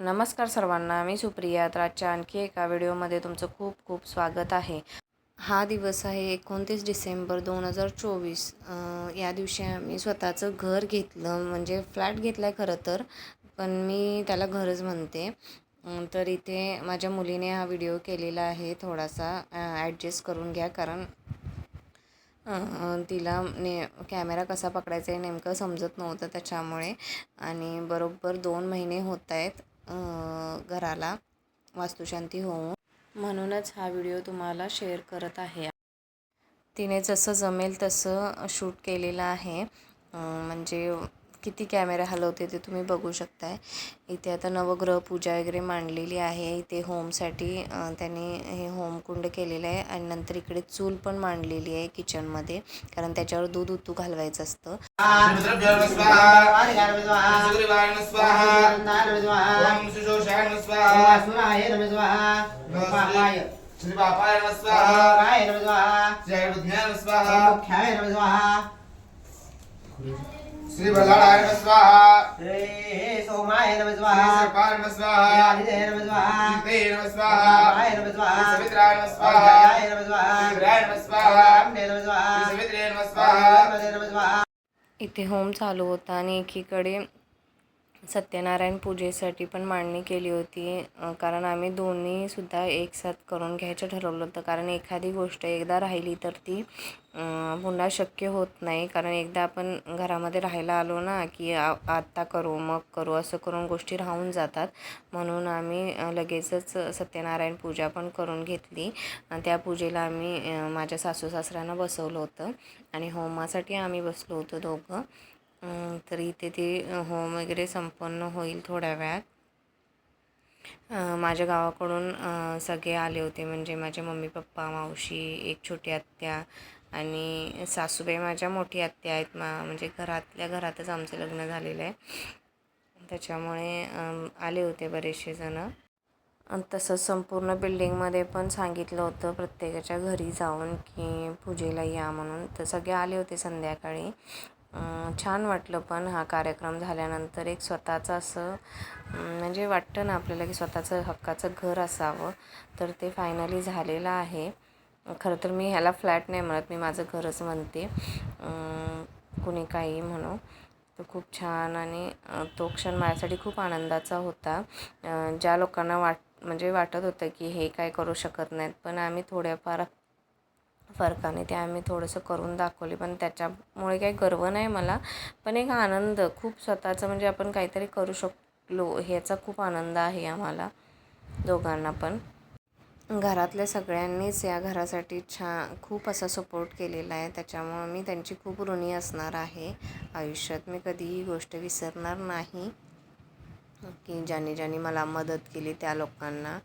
नमस्कार सर्वांना मी सुप्रिया. तर आजच्या आणखी एका व्हिडिओमध्ये तुमचं खूप खूप स्वागत आहे. हा दिवस आहे एकोणतीस डिसेंबर दोन हजार चोवीस. या दिवशी आम्ही स्वतःचं घर घेतलं म्हणजे फ्लॅट घेतला आहे खरं तर पण मी त्याला घरच म्हणते. तर इथे माझ्या मुलीने हा व्हिडिओ केलेला आहे थोडासा ॲडजस्ट करून घ्या कारण तिला ने कॅमेरा कसा पकडायचा आहे नेमकं समजत नव्हतं त्याच्यामुळे. आणि बरोबर दोन महिने होत आहेत. घराला वास्तुशांती होऊन. म्हणूनच हा व्हिडिओ तुम्हाला शेअर करत आहे. तिने जसं जमेल तसं शूट केलेलं आहे. म्हणजे किती कॅमेरा हलवते ते तुम्ही बघू शकताय. इथे आता नवग्रह पूजा वगैरे मांडलेली आहे. इथे होमसाठी त्यांनी हे होमकुंड केलेलं आहे आणि नंतर इकडे चूल पण मांडलेली आहे किचनमध्ये. कारण त्याच्यावर दूध उतू घालवायचं असतं. रुद्रभ्यो नमः स्वाहा। सुग्रीवाय नमः स्वाहा। ओम सुशोषाय नमः स्वाहा। श्री बापाय नमः स्वाहा। नमः स्वाहा श्री बल्लाळाय नमः स्वाहा सोमाय नमः श्री स्वाहा सर्पाय नमः स्वाहा नमः स्वाहा सीते नमः स्वाहा राय नमः स्वाहा श्री सवित्राय नमः स्वाहा नमः स्वाहा श्री नमः स्वाहा नमः स्वाहा श्री सवित्रे नमः स्वाहा नमः नमः स्वाहा इथे होम चालू होता आणि एकीकडे सत्यनारायण पूजेसाठी पण मांडणी केली होती. कारण आम्ही दोन्हीसुद्धा एकसाथ करून घ्यायचं ठरवलं होतं. कारण एखादी गोष्ट एकदा राहिली तर ती पुन्हा शक्य होत नाही. कारण एकदा आपण घरामध्ये राहायला आलो ना की आत्ता करू मग करू असं करून गोष्टी राहून जातात. म्हणून आम्ही लगेचच सत्यनारायण पूजा पण करून घेतली. त्या पूजेला आम्ही माझ्या सासू सासऱ्यांना बसवलं होतं. आणि होमासाठी आम्ही बसलो होतो दोघं. तर इथे ते होम वगैरे संपन्न होईल थोड्या वेळात. माझ्या गावाकडून सगळे आले होते. म्हणजे माझे मम्मी पप्पा मावशी एक छोटी आत्या आणि सासूबाई माझ्या मोठी आत्या आहेत. मा म्हणजे घरातल्या घरातच आमचं लग्न झालेलं आहे. त्याच्यामुळे आले होते बरेचसे जणं. आणि तसंच संपूर्ण बिल्डिंगमध्ये पण सांगितलं होतं प्रत्येकाच्या घरी जाऊन की पूजेला या म्हणून. तर सगळे आले होते संध्याकाळी. छान वाटलं पण हा कार्यक्रम झाल्यानंतर एक स्वतःचं असं म्हणजे वाटतं ना आपल्याला की स्वतःचं हक्काचं घर असावं. तर ते फायनली झालेलं आहे. खरं तर मी ह्याला फ्लॅट नाही म्हणत मी माझं घरच म्हणते. कुणी काही म्हणू. तर खूप छान आणि तो क्षण माझ्यासाठी खूप आनंदाचा होता. ज्या लोकांना वाट म्हणजे वाटत होतं की हे काय करू शकत नाहीत पण आम्ही थोड्याफार फरकाने ते आम्ही थोडंसं करून दाखवले. पण त्याच्यामुळे काही गर्व नाही मला पण एक आनंद खूप स्वतःचं म्हणजे आपण काहीतरी करू शकलो ह्याचा खूप आनंद आहे आम्हाला दोघांना पण. घरातल्या सगळ्यांनीच या घरासाठी छान खूप असा सपोर्ट केलेला आहे. त्याच्यामुळं मी त्यांची खूप ऋणी असणार आहे. आयुष्यात मी कधीही गोष्ट विसरणार नाही. की ज्यांनी ज्यांनी मला मदत केली त्या लोकांना.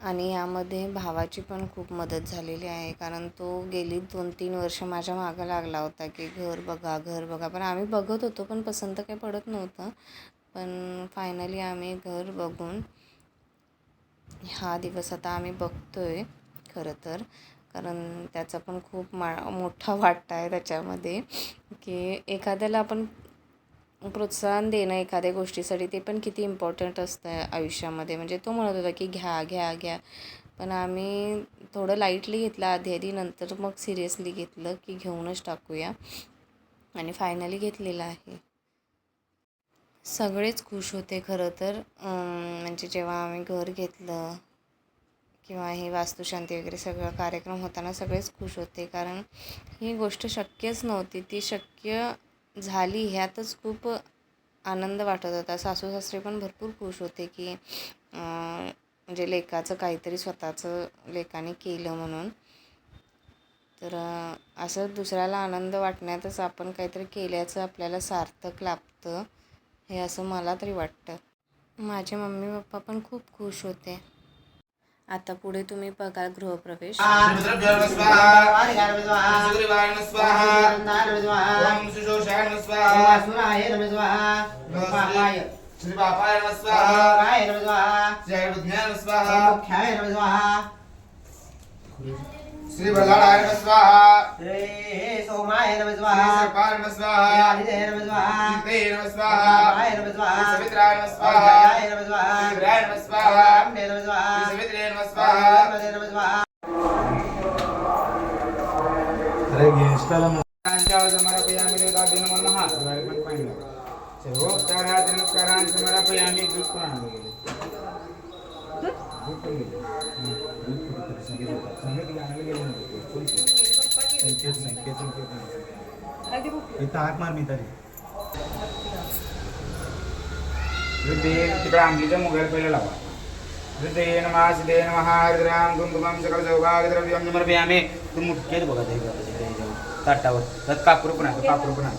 आणि यामध्ये भावाची पण खूप मदत झालेली आहे. कारण तो गेली दोन तीन वर्ष माझ्या मागं लागला होता की घर बघा घर बघा. पण आम्ही बघत होतो पण पसंत काही पडत नव्हतं. पण फायनली आम्ही घर बघून हा दिवस आता आम्ही बघतो आहे खरं तर. कारण त्याचा पण खूप मा मोठा वाटा आहे त्याच्यामध्ये की एखाद्याला आपण प्रोत्साहन देणं एखाद्या गोष्टीसाठी ते पण किती इम्पॉर्टंट असतं आयुष्यामध्ये. म्हणजे तो म्हणत होता की घ्या घ्या घ्या. पण आम्ही थोडं लाईटली घेतलं आधी आधी. नंतर मग सिरियसली घेतलं की घेऊनच टाकूया. आणि फायनली घेतलेलं आहे. सगळेच खुश होते खरं तर. म्हणजे जेव्हा आम्ही घर घेतलं किंवा हे वास्तुशांती वगैरे सगळं कार्यक्रम होताना सगळेच खुश होते. कारण ही गोष्ट शक्यच नव्हती. ती शक्य झाली ह्यातच खूप आनंद वाटत होता. सासू सासरे पण भरपूर खुश होते की म्हणजे लेकाचं काहीतरी स्वतःचं लेकाने केलं म्हणून. तर असं दुसऱ्याला आनंद वाटण्यातच आपण काहीतरी केल्याचं आपल्याला सार्थक लाभतं. हे असं मला तरी वाटतं. माझे मम्मी पप्पा पण खूप खुश होते. आता पुढे तुम्ही बघा गृहप्रवेश. रुद्रभ्यो नमः स्वाहा. स्वाहा. శ్రీ బల్లాడాయ నమ స్వాహ శ్రీ సోమాయ నమ స్వాహ శ్రీ సర్పాయ నమ స్వాహ శ్రీ ఆదిదేయ నమ స్వాహ శ్రీ నమ స్వాహ రాయ నమ స్వాహ శ్రీ సవిత్రాయ నమ స్వాహ రాయ నమ స్వాహ శ్రీ నమ స్వాహ రామనే నమ స్వాహ శ్రీ సవిత్రే నమ స్వాహ రామనే నమ స్వాహ అరే సమర్పయామి దేవతాభ్యో दूध पण संगीत गेलं नव्हतं. संकेत संकेत संकेत इथं हाक मार मी तरी हृदय तिकडे आंबलीच्या मोबाईल पहिला लावा हृदय नमः सिद्धे नमः हरिद्राम कुंकुमं सकल सौभाग्यद्रव्यं समर्पयामि तू मुठकेत बघा ते ताटावर त्यात कापूर पण आहे कापूर पण आहे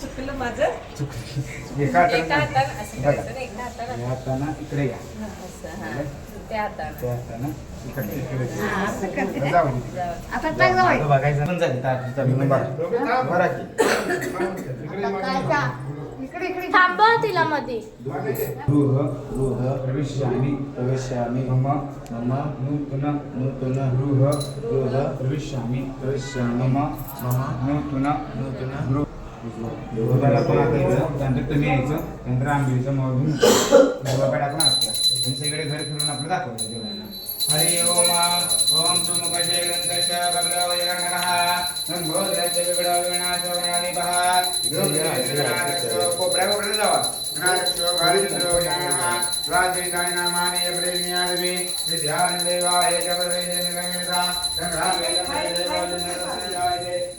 चुकलं माझं एका एका हातानं हातानं असं बघा. करायचं ना, एका हातानं या हातानं इकडे या असं, हां. त्या हातानं. त्या हातानं इकडे इकडे हां, असं करते. जाऊ दे. जाऊ. मागं बघायचं पण झाली ताट तुम्ही बघा. बघा की. थांबा तिला मध्ये गृह गृह प्रविश्यामि प्रवेशामि मम मम नूतन नूतन गृह गृह प्रविश्यामि प्रवेशामि मम मम नूतन नूतन गृहाला पण आता यायचं त्यानंतर तुम्ही यायचं त्यानंतर आंबीचं मग गृहपेठ आपण असल्या आणि सगळे घर फिरून आपलं दाखवायचं देवाला हरि ओम ओम सुमुखशे गंधश भगवय गणः संभोधस्य विगड विनाश गणाधिपः कोपऱ्या कोपऱ्यात जावा गणाध्यक्षो भारिचंद्रो ज्ञानः राजविधानि नामानि यप्रेण्यादि विद्यान देवाय च प्रवेशे निगमिता संग्रामे तमे देवाय